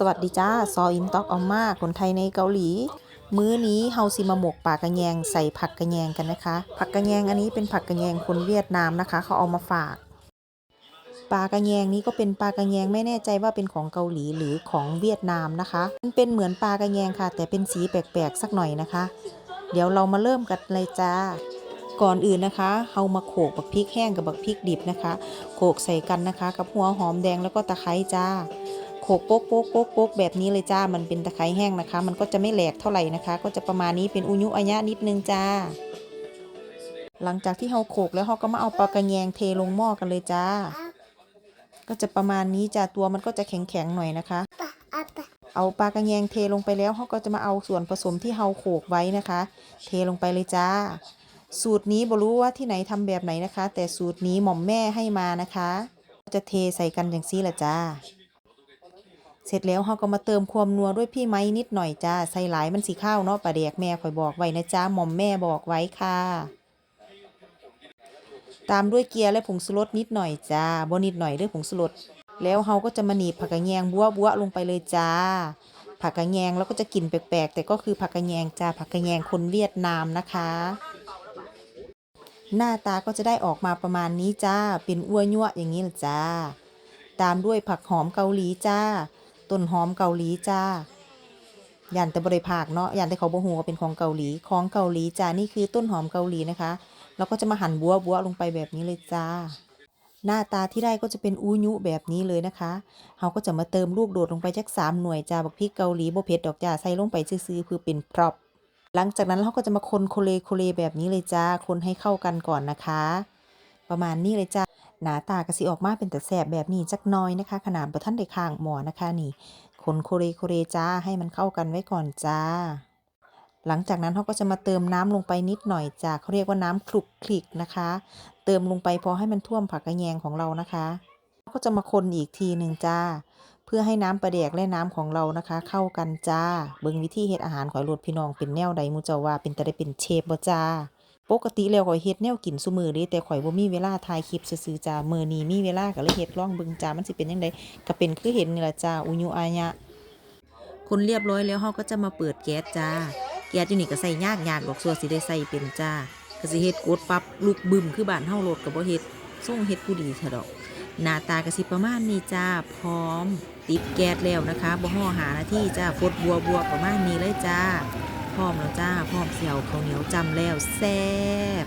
สวัสดีจ้า ซออินต็อกออมมาคนไทยในเกาหลี มื้อนี้เฮาซิมาหมกปลากระแยงใส่ผักกระแยงกันนะคะ ผักกระแยงอันนี้เป็นผักกระแยงคนเวียดนามนะคะ เขาเอามาฝาก ปลากระแยงนี้ก็เป็นปลากระแยงไม่แน่ใจว่าเป็นของเกาหลีหรือของเวียดนามนะคะ มันเป็นเหมือนปลากระแยงค่ะ แต่เป็นสีแปลกๆสักหน่อยนะคะ เดี๋ยวเรามาเริ่มกันเลยจ้าก่อนอื่นนะคะเฮามาโขกบักพริกแห้งกับบักพริกดิบนะคะ โขกใส่กันนะคะ กับหัวหอมแดงแล้วก็ตะไคร้จ้า โขกโป๊กโป๊กโป๊กโป๊กแบบนี้เลยจ้า มันเป็นตะไคร้แห้งนะคะ มันก็จะไม่แหลกเท่าไหร่นะคะ ก็จะประมาณนี้เป็นอุยุอัญะนิดนึงจ้า หลังจากที่เฮาโขกแล้วเฮาก็มาเอาปลากระแยงเทลงหม้อกันเลยจ้า ก็จะประมาณนี้จ้าตัวมันก็จะแข็งๆหน่อยนะคะ เอาปลากระแยงเทลงไปแล้วเฮาก็จะมาเอาส่วนผสมที่เฮาโขกไว้นะคะ เทลงไปเลยจ้า สูตรนี้บ่รู้ว่าที่ไหนทำแบบไหนนะคะ แต่สูตรนี้หม่อมแม่ให้มานะคะ จะเทใส่กันอย่างซี่ละจ้า เสร็จแล้วเราก็มาเติมความนัวด้วยพี่ไม้นิดหน่อยจ้าใส่หลายมันสีข้าวเนาะปลาแดกแม่ข่อยบอกไว้นะจ้าหม่อมแม่บอกไว้ค่ะ ตามด้วยเกลือและผงชูรสนิดหน่อยจ้าบ่นิดหน่อยด้วยผงชูรสแล้วเราก็จะมาหนีบผักกระแยงบัวบัวลงไปเลยจ้า ผักกระแยงแล้วก็จะกลิ่นแปลกๆ แต่ก็คือผักกระแยงจ้าผักกระแยงคนเวียดนามนะคะ หน้าตาก็จะได้ออกมาประมาณนี้จ้า เป็นอ้วนยั่วอย่างนี้ละจ้า ตามด้วยผักหอมเกาหลีจ้า ต้นหอมเกาหลีจ้ายันแต่บริภาคเนาะยันแต่เขาบ่ฮู้ว่าเป็นของเกาหลีของเกาหลีจ้านี่คือต้นหอมเกาหลีนะคะแล้วก็จะมาหั่นบัวบัวลงไปแบบนี้เลยจ้า หน้าตาที่ได้ก็จะเป็นอูยุแบบนี้เลยนะคะเราก็จะมาเติมลูกโดดลงไปจักสามหน่วยจ้าบักพริกเกาหลีบ่เผ็ดดอกจ้าใส่ลงไปซื่อๆเพื่อเป็นพร็อพหลังจากนั้นเราก็จะมาคนโคเลโคเลแบบนี้เลยจ้า คนให้เข้ากันก่อนนะคะ ประมาณนี้เลยจ้าหน้าตากระสิออกมาเป็นแต่แสบแบบนี้จักน้อยนะคะ ขนาดบะท่านได้ข้างหมอนะคะนี่คนโคเลโคเลจ้าให้มันเข้ากันไว้ก่อนจ้า หลังจากนั้นเราก็จะมาเติมน้ำลงไปนิดหน่อยจ้าเขาเรียกว่าน้ำคลุกคลิกนะคะ เติมลงไปพอให้มันท่วมผักกระแยงของเรานะคะเราก็จะมาคนอีกทีหนึ่งจ้า เพื่อให้น้ำปลาแดกและน้ำของเรานะคะ เข้ากันจ้า เบิ่งวิธีเฮ็ดอาหารข่อยโลดพี่น้องเป็นแนวใดมูเจ้าว่าเป็นแต่ได้เป็นเชฟบ่จ้า ปกติแล้วข่อยเฮ็ดแนวกินซุมื้อเด้แต่ข่อยบ่มีเวลาถ่ายคลิปซื่อๆจ้ามื้อนี้มีเวลาก็เลยเฮ็ดลองเบิ่งจ้ามันสิเป็นจังไดก็เป็นคือเห็นนี่ล่ะจ้าอุยุอายะ คนเรียบร้อยแล้วเฮาก็จะมาเปิดแก๊สจ้า แก๊สอยู่นี่ก็ใส่ยากยากดอกซัวสิได้ใส่เป็นจ้าก็สิเฮ็ดกดปั๊บลูกบึ้มคือบ้านเฮาโลดก็บ่เฮ็ดส่งเฮ็ดผู้ดีเถอะดอก หน้าตาก็สิประมาณนี้จ้าพร้อม ติดแก๊สแล้วนะคะบ่ห่อหานาทีจ้าฟดบัวบัวประมาณนี้เลยจ้า พร้อมแล้วจ้าพร้อมเสียวข้าวเหนียวจำแล้วแซ่บ